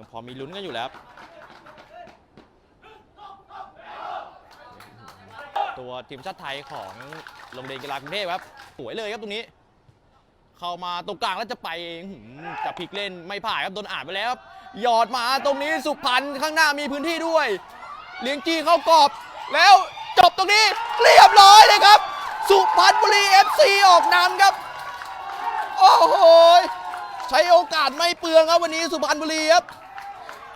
ยังพอมีลุ้นกันอยู่แล้วครับตัวทีมชาติไทยของโรงเรียนกีฬากรุงเทพครับ สวยเลยครับตรงนี้ เข้ามาตรงกลางแล้วจะไปจะพลิกเล่นไม่ผ่านครับโดนอ่านไปแล้วหยอดมาตรงนี้สุพรรณข้างหน้ามีพื้นที่ด้วย เลี้ยงจี้เข้ากรอบ แล้วจบตรงนี้เรียบร้อยเลยครับ สุพรรณบุรีเอฟซีออกนำครับ โอ้โหใช้โอกาสไม่เปลืองครับวันนี้สุพรรณบุรีครับ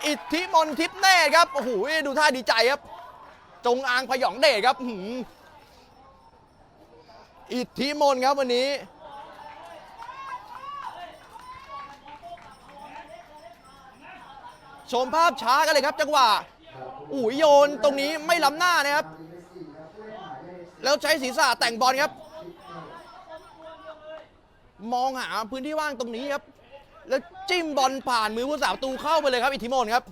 อิทธิมนทิพย์แน่ครับโอ้โหดูท่าดีใจครับ จงอางพยองเดชครับอิทธิมนครับวันนี้ชมภาพช้ากันเลยครับจังหวะอุ้ยโยนตรงนี้ไม่ล้ำหน้านะครับ แล้วใช้ศีรษะแต่งบอลครับ มองหาพื้นที่ว่างตรงนี้ครับ แล้ว จิ้มบอลผ่านมือผู้สาประตูเข้าไปเลยครับ อิทธิมนครับ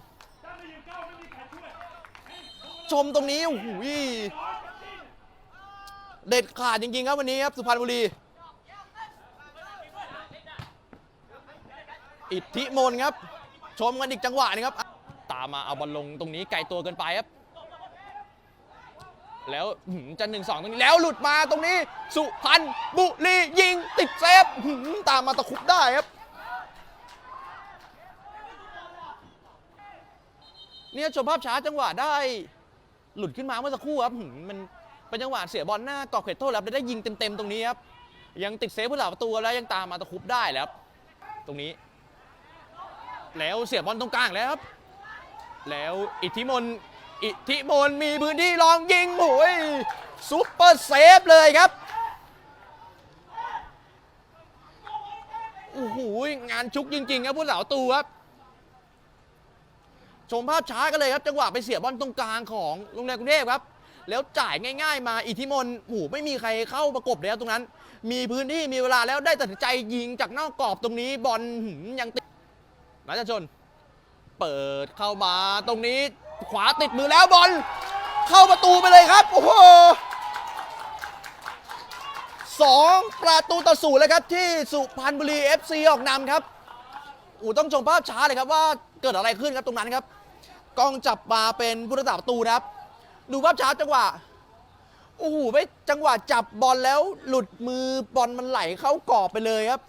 ชมตรงนี้โอ้โหเด็ดขาดจริงๆครับวันนี้ครับสุพรรณบุรี อิทธิมนครับ ชมกันอีกจังหวะหนึงครับ ตามมาเอาบอลลงตรงนี้ไกลตัวเกินไปครับ แล้วหืมจะหนึ่งสองตรงนี้แล้วหลุดมาตรงนี้ สุพรรณบุรียิงติดเซฟหืมตามมาตะคุบได้ครับ เนี่ยชมภาพช้าจังหวะได้ หลุดขึ้นมาเมื่อสักครู่ครับมันเป็นจังหวะเสียบอลหน้ากรอบเขตโทษแล้วได้ยิงเต็มๆตรงนี้ครับยังติดเซฟผู้หลักประตูแล้วยังตามมาตะคุบได้แล้วตรงนี้ แล้วเสียบอลตรงกลางแล้วครับ แล้วอิทธิมนอิทธิมนมีพื้นที่ลองยิงโอ้ยซุปเปอร์เซฟเลยครับโอ้โหงานชุกจริงๆครับผู้สาวตูครับ ชมภาพช้ากันเลยครับจังหวะไปเสียบอลตรงกลางของโรงแรมกรุงเทพครับ แล้วจ่ายง่าย ๆ มาอิทธิมนโอ้โหไม่มีใครเข้าประกบเลยครับตรงนั้น มีพื้นที่มีเวลาแล้วได้ตัดสินใจยิงจากนอกกรอบตรงนี้บอลหืมยังติดนัทชน เปิดเข้ามาตรงนี้ขวาติดมือแล้วบอลเข้าประตูไปเลยครับโอ้โหสองประตูต่อศูนย์เลยครับที่สุพรรณบุรี FC ออกนำครับอูต้องชมภาพช้าเลยครับว่าเกิดอะไรขึ้นครับตรงนั้นครับ กล้องจับมาเป็นผู้รักษาประตูนะครับ ดูภาพช้าจังหวะโอ้โหไปจังหวะจับบอลแล้วหลุดมือบอลมันไหลเข้ากรอบไปเลยครับ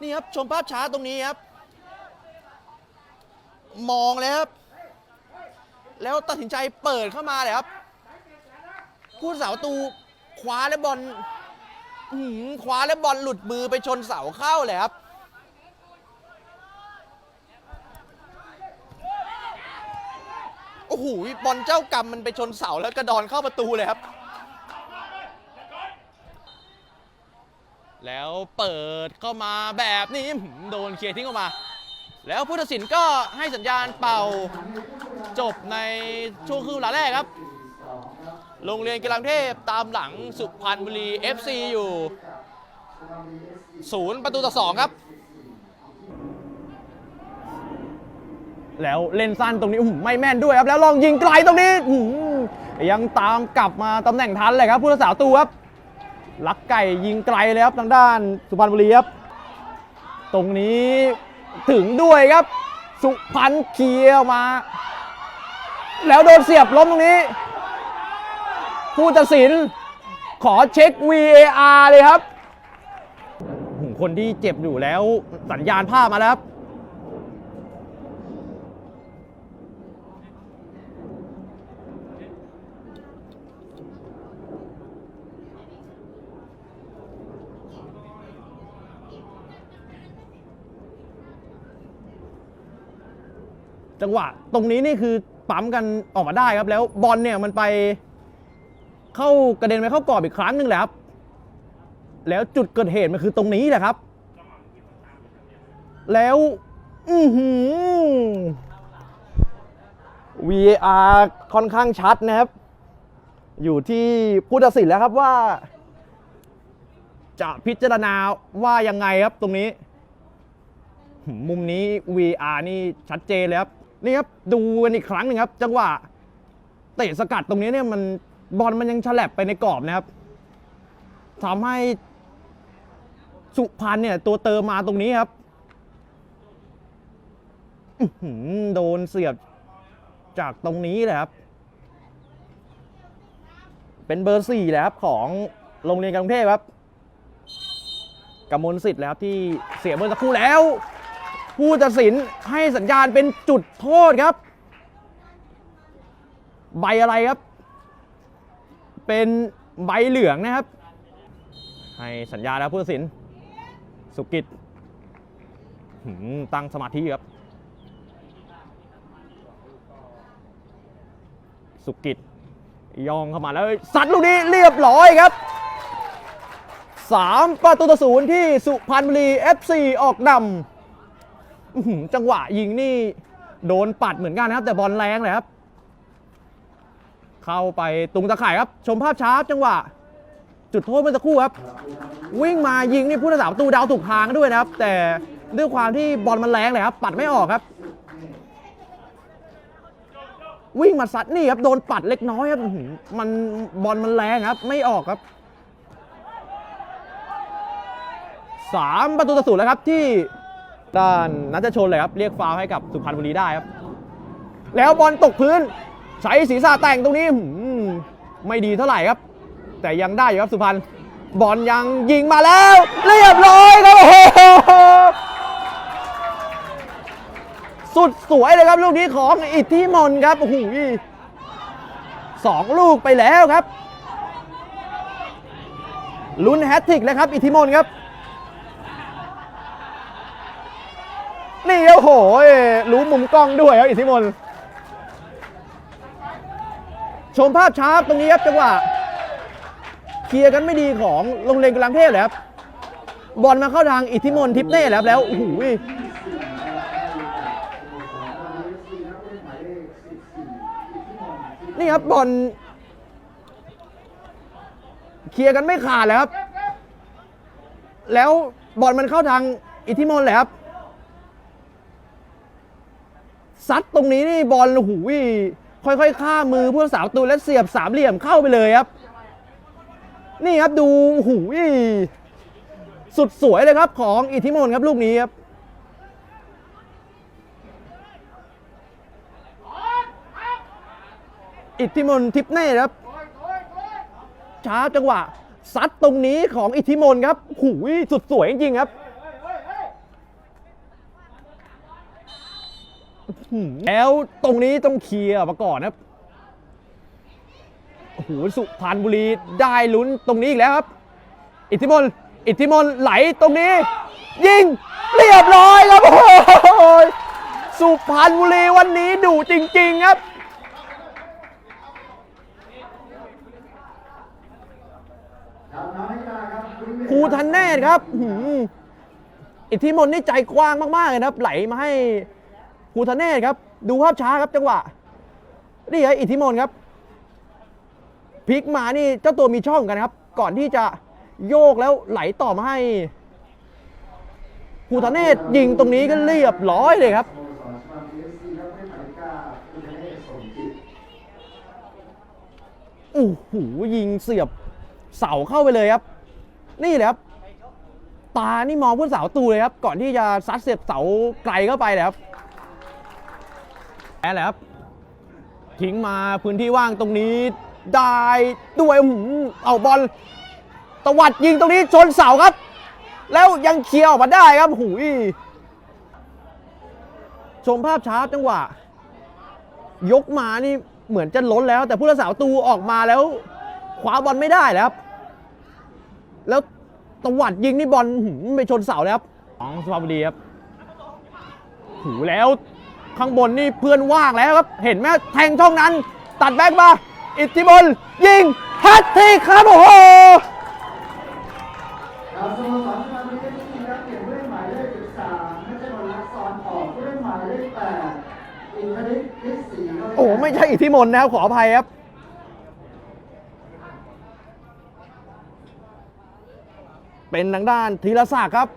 นี่ครับชมภาพช้าตรงนี้ครับ มองเลยครับ แล้วตัดสินใจเปิดเข้ามาเลยครับผู้สาประตูคว้าและบอลหือคว้าและบอลหลุดมือไปชนเสาเข้าเลยครับ โอ้โหบอลเจ้ากรรมมันไปชนเสาแล้วกระดอนเข้าประตูเลยครับ แล้วเปิดเข้ามาแบบนี้โดนเคลียร์ทิ้งออกมา แล้วผู้ตัดสินก็ให้สัญญาณเป่าจบในช่วงครึ่งเวลาแรกครับ โรงเรียนกีฬากรุงเทพตามหลังสุพรรณบุรี FC อยู่ศูนย์ประตูต่อสองครับ แล้วเล่นสั้นตรงนี้อื้อหือไม่แม่นด้วยครับ แล้วลองยิงไกลตรงนี้ยังตามกลับมาตำแหน่งทันเลยครับผู้รักษาประตูครับลักไก่ยิงไกลเลยครับทางด้านสุพรรณบุรีครับตรงนี้ถึงด้วยครับ สุพรรณเคียร์ออกมา แล้วโดนเสียบล้มตรงนี้ ผู้ตัดสินขอเช็ค VAR เลยครับ คนที่เจ็บอยู่แล้วสัญญาณภาพมาแล้วครับ จังหวะตรงนี้นี่คือปั๊มกันออกมาได้ครับ แล้วบอลเนี่ยมันไปเข้ากระเด็นไปเข้ากรอบอีกครั้งหนึ่งแหละครับ แล้วจุดเกิดเหตุมันคือตรงนี้แหละครับ แล้ว อือหือ VAR ค่อนข้างชัดนะครับ อยู่ที่ผู้ตัดสินแล้วครับว่า จะพิจารณาว่ายังไงครับตรงนี้ มุมนี้ VR นี่ชัดเจนเลยครับ นี่ครับดูกันอีกครั้งหนึ่งครับ จังหวะเตะสกัดตรงนี้เนี่ยมันบอลมันยังฉลับไปในกรอบนะครับทำให้สุพรรณเนี่ย ตัวเติมมาตรงนี้ครับโดนเสียบจากตรงนี้เลยครับ เป็นเบอร์สี่แหล้วครับ ของโรงเรียนกรุงเทพครับกำมลสิทธิ์แล้วที่เสียเมื่อสักครู่แล้ว ผู้ตัดสินให้สัญญาณเป็นจุดโทษครับ ใบอะไรครับ เป็นใบเหลืองนะครับ ให้สัญญาณแล้วผู้ตัดสิน สุกิจตั้งสมาธิครับ สุกิจยองเข้ามาแล้วสัตว์ลูกนี้เรียบร้อยครับ 3 ประตูต่อศูนย์ที่สุพรรณบุรี FC ออกนำอื้อหือ จังหวะยิงนี่โดนปัดเหมือนกันนะครับ แต่บอลแรงเลยครับ เข้าไปตรงตะข่ายครับ ชมภาพช้าจังหวะ จุดโทษเมื่อสักครู่ครับ วิ่งมายิงนี่ผู้รักษาประตูดาวถูกทางด้วยนะครับ แต่ด้วยความที่บอลมันแรงเลยครับ ปัดไม่ออกครับ วิ่งมาซัดนี่ครับโดนปัดเล็กน้อยครับมันบอลมันแรงครับ ไม่ออกครับสามประตูต่อศูนย์แล้วครับที่ ด้านนัทชนเลยครับ เรียกฟาวให้กับสุพรรณบุรีได้ครับ แล้วบอลตกพื้น ใช้ศีรษะแต่งตรงนี้ไม่ดีเท่าไหร่ครับ แต่ยังได้อยู่ครับสุพรรณบอลยังยิงมาแล้ว เรียบร้อยครับโอ้โหสุดสวยเลยครับลูกนี้ของอิทธิมนต์ครับโอ้โหสองลูกไปแล้วครับลุ้นแฮตทริกแล้วครับ อิทธิมนต์ครับ นี่โอ้โหรู้มุมกล้องด้วยครับอิทธิมนต์ชมภาพช้าตรงนี้ครับจังหวะเคลียร์กันไม่ดีของโรงเรียนกำลังเทพเลยครับบอลมาเข้าทางอิทธิมนต์ทิพเน่แล้วแล้วโอ้โหนี่ครับบอลเคลียร์กันไม่ขาดเลยครับ แล้วบอลมันเข้าทางอิทธิมนต์เลยครับ ซัดตรงนี้นี่บอลโอ้โหค่อยๆข้ามมือผู้รักษาประตูและเสียบสามเหลี่ยมเข้าไปเลยครับ นี่ครับดูหูยสุดสวยเลยครับของอิทธิมนครับลูกนี้ครับอิทธิมนทิปเน่ครับ ช้าจังหวะซัดตรงนี้ของอิทธิมนครับหูยสุดสวยจริงๆครับอื้อหือ แล้วตรงนี้ต้องเคลียร์มาก่อนครับโอ้โหสุพรรณบุรีได้ลุ้นตรงนี้อีกแล้วครับ อิทธิมนต์อิทธิมนต์ไหลตรงนี้ ยิงเรียบร้อยครับโอ้โหสุพรรณบุรีวันนี้ดุจริง ๆ ครับภูทันเนศครับอิทธิมนต์นี่ใจกว้างมาก ๆ เลยนะครับ ไหลมาให้ ภูทันเนศครับ ดูภาพช้าครับจังหวะ นี่ครับอิทธิมนครับพลิกมานี่เจ้าตัวมีช่องกันครับ ก่อนที่จะโยกแล้วไหลต่อมาให้ภูทะเนศยิงตรงนี้ก็เรียบร้อยเลยครับโอ้โหยิงเสียบเสาเข้าไปเลยครับ นี่เลยครับตานี่มองผู้สาตูเลยครับ ก่อนที่จะซัดเสียบเสาไกลเข้าไปเลยครับ แพ้แล้วครับทิ้งมาพื้นที่ว่างตรงนี้ได้ด้วยอื้อหืเอาบอลตวัดยิงตรงนี้ชนเสาครับ แล้วยังเคลียร์ออกมาได้ครับหูยชมภาพช้าจังหวะ ยกมานี่เหมือนจะล้นแล้ว แต่ผู้รักษาตูออกมาแล้วคว้าบอลไม่ได้แล้วครับ แล้วตวัดยิงนี่บอลหืมไปชนเสาแล้วครับของสุพรรณบุรีครับหูแล้ว ข้างบนนี่เพื่อนว่างแล้วครับ เห็นไหมแทงช่องนั้น ตัดแบ็กมา อิทธิบลยิงแฮตทริกครับโอ้โหครับสโมสรสุพรรณบุรีเอฟซีครับเปลี่ยนผู้เล่นหมายเลข13นัชนนท์ลักษรออกผู้เล่นหมายเลข8อินทริศฤทธิ์ศรีเข้าปโอ้โหไม่ใช่อิทธิมนต์นะครับขออภัยครับเป็นทางด้านธีรศักดิ์ครับ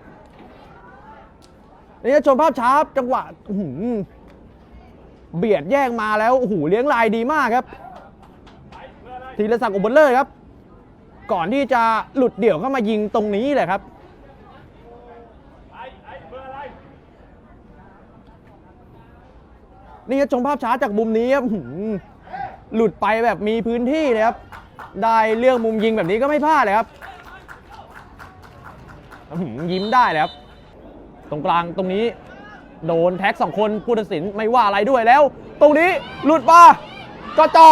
นี่ชมภาพช้าจังหวะอื้อหือ เบียดแย่งมาแล้วโอ้โหเลี้ยงลายดีมากครับธีรศักดิ์อุบลเลิศครับ ก่อนที่จะหลุดเดี่ยวเข้ามายิงตรงนี้แหละครับนี่ครับชมภาพช้าจากมุมนี้ครับหหลุดไปแบบมีพื้นที่เลยครับ ได้เรื่องมุมยิงแบบนี้ก็ไม่พลาดเลยครับยิ้มได้เลยครับ ตรงกลางตรงนี้ โดนแท็กสองคนผู้ตัดสินไม่ว่าอะไรด้วยแล้ว ตรงนี้หลุดมากระจอ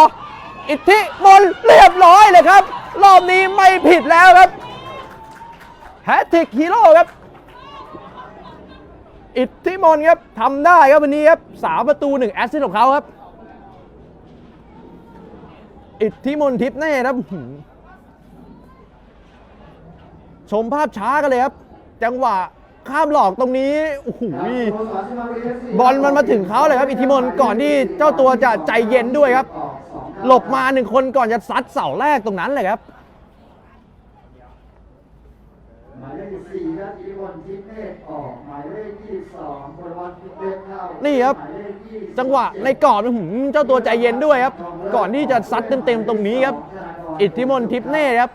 อิทธิมนเรียบร้อยเลยครับ รอบนี้ไม่ผิดแล้วครับแฮตติกฮีโร่ครับ อิทธิมนครับทำได้ครับวันนี้ครับสาประตูหนึ่งแอสซิสต์ของเขาครับ อิทธิมนทิพย์แน่ครับ ชมภาพช้ากันเลยครับ จังหวะ ข้ามหลอกตรงนี้โอ้โหบอลมันมาถึงเขาเลยครับ อิทธิมนต์ก่อนที่เจ้าตัวจะใจเย็นด้วยครับ หลบมาหนึ่งคนก่อนจะซัดเสาแรกตรงนั้นเลยครับหมายเลขสี่ครับอิทธิพลทิพย์เนตรออกหมายเลขยี่สิบสองพลวัตทิพย์เนตรเข้านี่ครับหมายเลขยี่สิบจังหวะในกรอบหืมเจ้าตัวใจเย็นด้วยครับ ก่อนที่จะซัดเต็มๆตรงนี้ครับ อิทธิมนต์ทิพย์เน่ครับ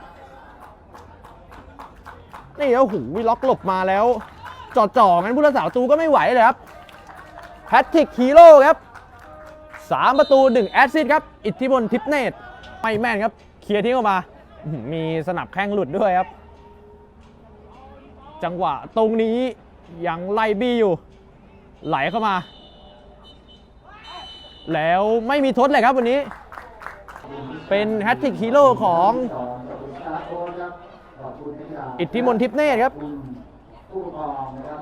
นี่แล้วหูวิล็อกหลบมาแล้ว จอดจ่องั้นผู้รักษาประตูก็ไม่ไหวเลยครับแพทริกฮีโร่ครับสามประตูหนึ่งแอสซิสครับ อิทธิพลทิพเนตไม่แม่นครับ เคลียร์ทิ้งออกมา มีสนับแข้งหลุดด้วยครับ จังหวะตรงนี้ยังไล่บี้อยู่ ไหลเข้ามา แล้วไม่มีทดเลยครับวันนี้ เป็นแฮตติกฮีโร่ของ อิทธิมนทิพเนตครับ ขอณผู้